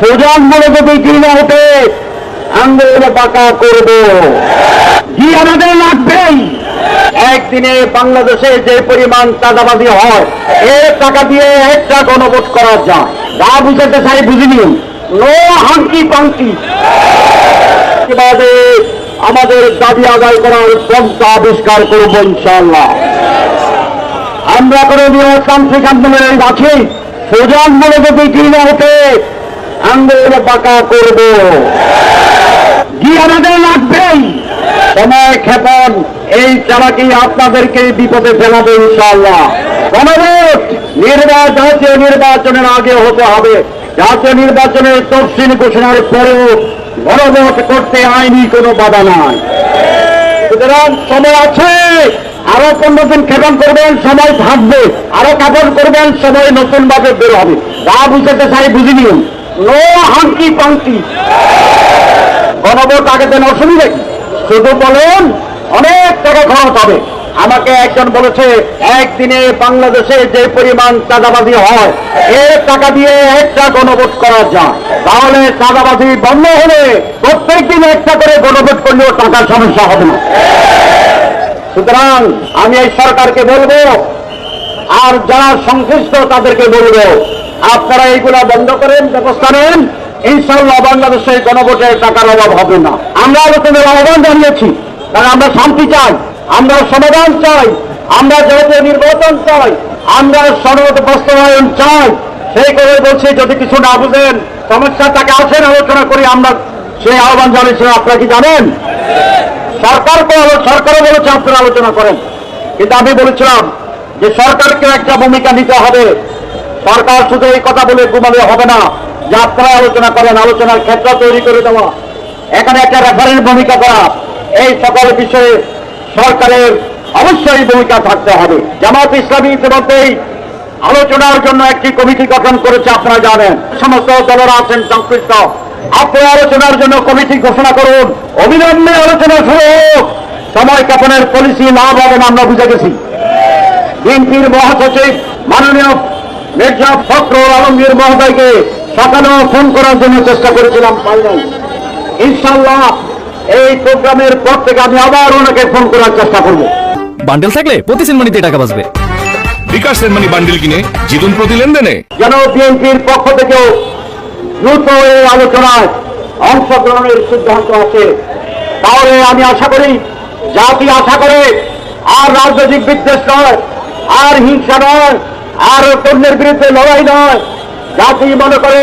সুজনগুলো যদি কিনে হতে, আন্দোলন পাকা করব। কি আমাদের লাগবেই একদিনে বাংলাদেশে যে পরিমাণ চাঁদাবাজি হয় এর টাকা দিয়ে একটা গণভোট করা যায়। যা বুঝাতে চাই বুঝিনি। No hanky panky. আমাদের দাবি আদায় করার পন্থা আবিষ্কার করব ইনশাল্লাহ আমরা কোনো নিয়মতান্ত্রিক আন্দোলনে আছি সুজনগুলো যদি কিনে ওঠে আন্দোলন পাকা করব। কি আমাদের লাগবেই। সময় ক্ষেপণ, এই চালাকি আপনাদেরকে বিপদে ফেলাবে ইনশাআল্লাহ। গণভোট নির্বাচন জাতীয় নির্বাচনের আগে হতে হবে। জাতীয় নির্বাচনের তফসিল ঘোষণার পরেও গণভোট করতে আইনি কোনো বাধা নাই। সুতরাং সময় আছে, আরও পনেরো দিন ক্ষেপণ করবেন, সময় থাকবে। আরও কাপড় করবেন, সময় নতুন ভাবে বের হবে। যা বুঝতে চাই বুঝি নিন। নো হাঙ্কি পাঙ্কি গণভোট আগে দেন অসুবিধা কি? শুধু বলেন, অনেক টাকা খরচ হবে। আমাকে একজন বলেছে, একদিনে বাংলাদেশে যে পরিমাণ চাঁদাবাজি হয় এর টাকা দিয়ে একটা গণভোট করা যায়। তাহলে চাঁদাবাজি বন্ধ হলে প্রত্যেক দিন একটা করে গণভোট করলেও টাকার সমস্যা হবে না। সুতরাং আমি এই সরকারকে বলব, আর যারা সংশ্লিষ্ট তাদেরকে বলব আপনারা এইগুলা বন্ধ করেন, ব্যবস্থা নেন। ইনশাল্লাহ বাংলাদেশে গণভোটের টাকার অভাব হবে না। আমরা আলোচনার আহ্বান জানিয়েছি, কারণ আমরা শান্তি চাই, আমরা সমাধান চাই, আমরা জাতীয় নির্বাচন চাই, আমরা সনদ বাস্তবায়ন চাই। সেই করে বলছি, যদি কিছু না বুঝেন, সমস্যা তাকে আসেন, আলোচনা করি আমরা। সেই আহ্বান জানিয়েছিলাম আপনারা কি জানেন? সরকারকে আলো- সরকারও বলেছে, আপনারা আলোচনা করেন। কিন্তু আমি বলেছিলাম যে সরকারকে একটা ভূমিকা নিতে হবে। সরকার শুধু এই কথা বলে ঘুমালে হবে না যে আপনারা আলোচনা করেন, আলোচনার ক্ষেত্র তৈরি করে দেওয়া। এখানে একটা রেফারেন্স ভূমিকা করা। এই সকল বিষয়ে সরকারের অবশ্যই ভূমিকা থাকতে হবে। জামাত ইসলামী ইতিমধ্যেই আলোচনার জন্য একটি কমিটি গঠন করেছে, আপনারা জানেন। সমস্ত দলরা আছেন সংশ্লিষ্ট। আপনারা আলোচনার জন্য কমিটি ঘোষণা করুন। অবিলম্বে আলোচনা শুরু হোক। সময় কাপনের পলিসি লাভ হবে না, আমরা বুঝে গেছি। বিএনপির মহাসচিব, মাননীয় মির্জা ফখরুল আলমগীর মহোদয়কে সকালেও ফোন করার জন্য চেষ্টা করেছিলাম পাই নাই ইনশাল্লাহ এই প্রোগ্রামের পর থেকে আমি আবার ওনাকে ফোন করার চেষ্টা করব। বান্ডেল থাকলে প্রতি সিনেমানিতে টাকা বাঁচবে। বিকাশ সেনমানি বান্ডিল কিনে জিতুন প্রতি লেনদেনে? যেন বিএনপির পক্ষ থেকেও দ্রুত এই আলোচনায় অংশগ্রহণের সিদ্ধান্ত আছে তাহলে আমি আশা করি জাতি আশা করে আর রাজনৈতিক বিদ্বেষ নয় আর হিংসা নয় আর অন্যের বিরুদ্ধে লড়াই নয়। জাতি মনে করে